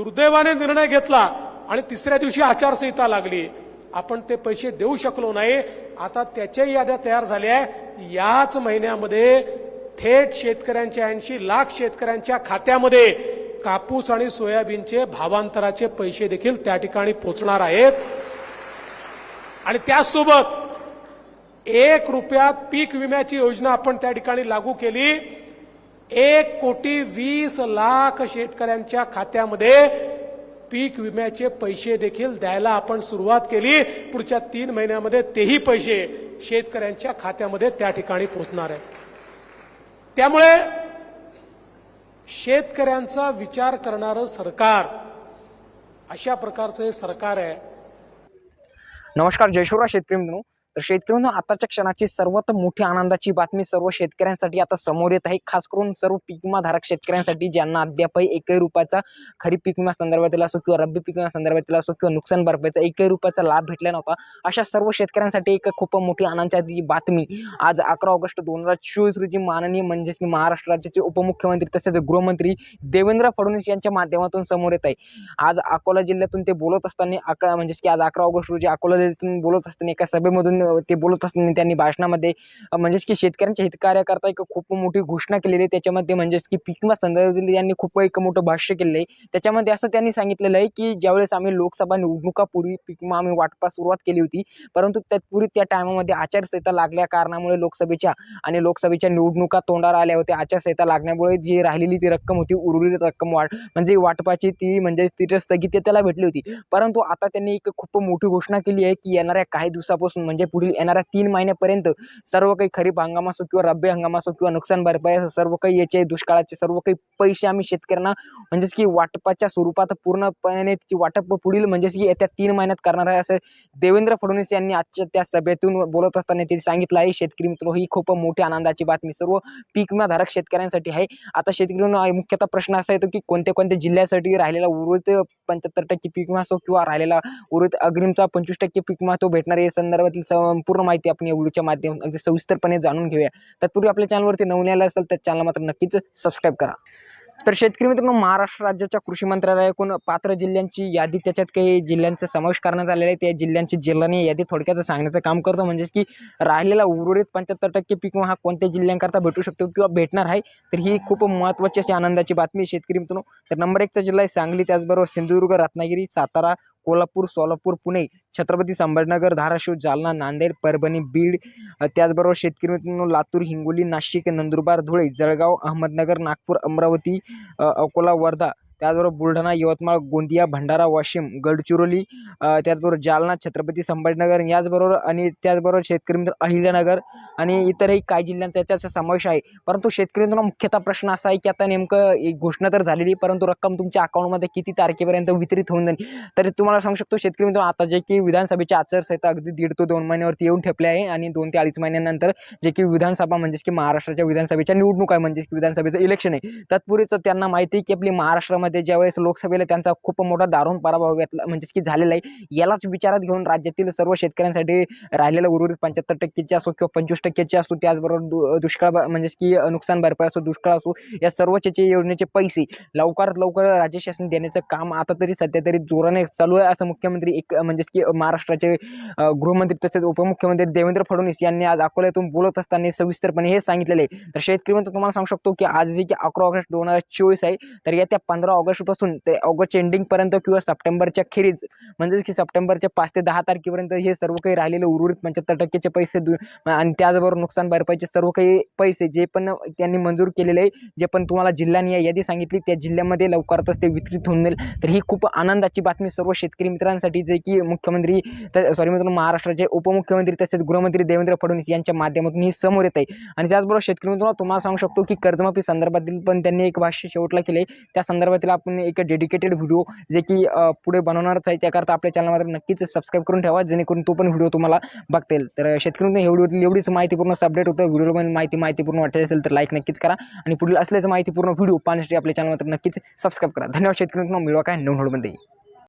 दुर्दैवाने निर्णय घेतला आणि तिसऱ्या दिवशी आचारसंहिता लागली. आपण ते पैसे देऊ शकलो नाही. आता त्याच्याही याद्या तयार झाल्या याच महिन्यामध्ये थेट शेतकऱ्यांच्या ऐंशी लाख शेतकऱ्यांच्या खात्यामध्ये कापूस आणि सोयाबीनचे भावांतराचे पैसे देखील त्या ठिकाणी पोचणार आहेत. आणि त्याचसोबत एक रुपयात पीक विम्याची योजना आपण त्या ठिकाणी लागू केली. एक कोटी वीस लाख शेतकऱ्यांच्या खात्यामध्ये पीक विम्याचे पैसे देखील द्यायला आपण सुरुवात केली. पुढच्या तीन महिन्यामध्ये तेही पैसे शेतकऱ्यांच्या खात्यामध्ये त्या ठिकाणी पोहोचणार आहेत. त्यामुळे शेतकऱ्यांचा विचार करणारं सरकार अशा प्रकारचं हे सरकार आहे. नमस्कार जयशुरा शेतकरी मित्रांनो. तर शेतकरी आताच्या क्षणाची सर्वात मोठी आनंदाची बातमी सर्व शेतकऱ्यांसाठी आता समोर येत आहे. खास करून सर्व पीक शेतकऱ्यांसाठी ज्यांना अद्यापही एकही रुपयाचा खरीप पीक विमा संदर्भातील असो किंवा रब्बी पीक विमा संदर्भातील असो किंवा नुकसान भरपाईचा एकही रुपयाचा लाभ भेटला नव्हता. अशा सर्व शेतकऱ्यांसाठी एक खूप मोठी आनंदाची बातमी आज अकरा ऑगस्ट दोन हजार चोवीस रोजी माननीय म्हणजेच महाराष्ट्र राज्याचे उपमुख्यमंत्री तसेच गृहमंत्री देवेंद्र फडणवीस यांच्या माध्यमातून समोर येत आहे. आज अकोला जिल्ह्यातून ते बोलत असताना अका म्हणजेच की आज अकरा ऑगस्ट रोजी अकोला जिल्ह्यातून बोलत असताना एका सभेमधून ते बोलत असताना त्यांनी भाषणामध्ये म्हणजेच की शेतकऱ्यांच्या हितकार्याकरता एक खूप मोठी घोषणा केलेली आहे. त्याच्यामध्ये म्हणजेच की पिकमा संदर्भातील यांनी खूप एक मोठं भाष्य केलेलं आहे. त्याच्यामध्ये असं त्यांनी सांगितलेलं आहे की ज्यावेळेस आम्ही लोकसभा निवडणुकापूर्वी पिकमा आम्ही वाटपास सुरुवात केली होती परंतु तत्पूर्वी त्या टायमामध्ये आचारसंहिता लागल्या कारणामुळे लोकसभेच्या आणि लोकसभेच्या निवडणुका तोंडावर आल्या होत्या. आचारसंहिता लागण्यामुळे जी राहिलेली ती रक्कम होती उरलेली रक्कम वाढ म्हणजे वाटपाची ती म्हणजे तिथे स्थगिती त्याला भेटली होती. परंतु आता त्यांनी एक खूप मोठी घोषणा केली आहे की येणाऱ्या काही दिवसापासून म्हणजे पुढील येणाऱ्या तीन महिन्यापर्यंत सर्व काही खरीप हंगाम असो किंवा रब्बी हंगाम असो किंवा नुकसान भरपाई असो सर्व काही याचे दुष्काळाचे सर्व काही पैसे आम्ही शेतकऱ्यांना म्हणजेच की वाटपाच्या स्वरूपात पूर्णपणे त्याची वाटप पुढील म्हणजेच की येत्या तीन महिन्यात करणार आहे असं देवेंद्र फडणवीस यांनी आजच्या त्या सभेतून बोलत असताना त्यांनी सांगितलं आहे. शेतकरी मित्र ही खूप मोठी आनंदाची बातमी. सर्व पीक विमाधारक शेतकऱ्यांसाठी आहे. आता शेतकऱ्यांना मुख्यतः प्रश्न असा येतो की कोणत्या कोणत्या जिल्ह्यासाठी राहिलेला उर्वरित पंच्याहत्तर टक्के पीक विमा असो किंवा राहिलेला उर्वरित अग्रिमचा पंचवीस टक्के पीक विमा तो भेटणार या संदर्भातील संपूर्ण माहिती आपण या व्हिडिओच्या माध्यम अगदी सविस्तरपणे जाणून घेऊया. तत्पूर्वी आपल्या चॅनलवरती नवीन आलं असेल तर चॅनल मात्र नक्कीच सबस्क्राईब करा. तर शेतकरी मित्रांनो महाराष्ट्र राज्याच्या कृषी मंत्रालयाकडून पात्र जिल्ह्यांची यादी त्याच्यात काही जिल्ह्यांचा समावेश करण्यात आलेला आहे त्या जिल्ह्यांची जिल्ह्याने यादी थोडक्यात सांगण्याचं काम करतो. म्हणजेच की राहिलेला उर्वरित पंच्याहत्तर टक्के पीक हा कोणत्या जिल्ह्यांकरता भेटू शकतो किंवा भेटणार आहे? तर ही खूप महत्त्वाची अशी आनंदाची बातमी शेतकरी मित्रांनो. तर नंबर एकचा जिल्हा आहे सांगली त्याचबरोबर सिंधुदुर्ग रत्नागिरी सातारा कोल्हापूर सोलापूर पुणे छत्रपती संभाजीनगर धाराशिव जालना नांदेड परभणी बीड त्याचबरोबर शेतकरी मित्रांनो लातूर हिंगोली नाशिक नंदुरबार धुळे जळगाव अहमदनगर नागपूर अमरावती अकोला वर्धा त्याचबरोबर बुलढाणा यवतमाळ गोंदिया भंडारा वाशिम गडचिरोली त्याचबरोबर जालना छत्रपती संभाजीनगर याचबरोबर आणि त्याचबरोबर शेतकरी मित्र अहिल्यानगर आणि इतरही काही जिल्ह्यांचा याच्याचा समावेश आहे. परंतु शेतकरी मित्रांनो मुख्यतः प्रश्न असा आहे की आता नेमकं एक घोषणा तर झालेली परंतु रक्कम तुमच्या अकाउंटमध्ये किती तारखेपर्यंत वितरित होऊन जाईल? तरी तुम्हाला सांगू शकतो शेतकरी मित्रांनो आता जे की विधानसभेची आचारसंहिता अगदी दीड ते दोन महिन्यावरती येऊन ठेपले आहे आणि दोन ते अडीच महिन्यानंतर जे की विधानसभा म्हणजेच की महाराष्ट्राच्या विधानसभेच्या निवडणूक आहे म्हणजेच की विधानसभेचं इलेक्शन आहे. तत्पूर्वीच त्यांना माहिती आहे की आपली महाराष्ट्रामध्ये ज्यावेळेस लोकसभेला त्यांचा खूप मोठा दारुण पराभव घेतला म्हणजेच की झालेला आहे यालाच विचारात घेऊन राज्यातील सर्व शेतकऱ्यांसाठी राहिलेलं उर्वरित पंच्याहत्तर टक्केची असो किंवा पंचवीस टक्केची असो त्याचबरोबर दु दुष्काळ म्हणजेच की नुकसान भरपाई असो दुष्काळ असो या सर्व त्याचे योजनेचे पैसे लवकरात लवकर राज्य शासन देण्याचं काम आता तरी सध्या तरी जोराने चालू आहे असं मुख्यमंत्री एक म्हणजेच की महाराष्ट्राचे गृहमंत्री तसेच उपमुख्यमंत्री देवेंद्र फडणवीस यांनी आज अकोल्यातून बोलत असताना सविस्तरपणे हे सांगितलेले आहे. तर शेतकरी म्हणतो तुम्हाला सांगू शकतो की आज जे की अकरा ऑगस्ट दोन हजार चोवीस आहे तर येत्या पंधरा ऑगस्टपासून ते ऑगस्ट एंडिंगपर्यंत किंवा सप्टेंबरच्या खेरीज म्हणजेच की सप्टेंबरच्या पाच ते दहा तारखेपर्यंत हे सर्व काही राहिलेले उर्वरित म्हणजे पंच्याहत्तर टक्केचे पैसे दु आणि त्याचबरोबर नुकसान भरपाईचे सर्व काही पैसे जे पण त्यांनी मंजूर केलेले आहे जे पण तुम्हाला जिल्ह्यांनी या यादी सांगितली त्या जिल्ह्यामध्ये लवकरातच ते वितरित होऊन जाईल. तर ही खूप आनंदाची बातमी सर्व शेतकरी मित्रांसाठी जे की मुख्यमंत्री सॉरी मित्रांनो महाराष्ट्राचे उपमुख्यमंत्री तसेच गृहमंत्री देवेंद्र फडणवीस यांच्या माध्यमातून ही समोर येत आहे. आणि त्याचबरोबर शेतकरी मित्रांनो तुम्हाला सांगू शकतो की कर्जमाफी संदर्भातील पण त्यांनी एक भाष्य शेवटला केले त्या संदर्भातील आपण एक डेडिकेटेड व्हिडिओ जे की पुढे बनवणारच आहे त्याकरता आपल्या चॅनलमध्ये नक्कीच सबस्क्राईब करून ठेवा जेणेकरून तो पण व्हिडिओ तुम्हाला बघता येईल. तर शेतकऱ्यांना मित्रांनो, हे व्हिडिओ एवढीच माहितीपूर्ण अपडेट होतं. व्हिडिओमध्ये माहिती माहितीपूर्ण वाटत असेल तर लाईक नक्कीच करा. आणि पुढील असल्याचं माहितीपूर्ण व्हिडिओ पाहण्यासाठी आपल्या चॅनलमध्ये नक्कीच सबस्क्राईब करा. धन्यवाद शेतकरी मिळवा काय नवीन व्हिडिओमध्ये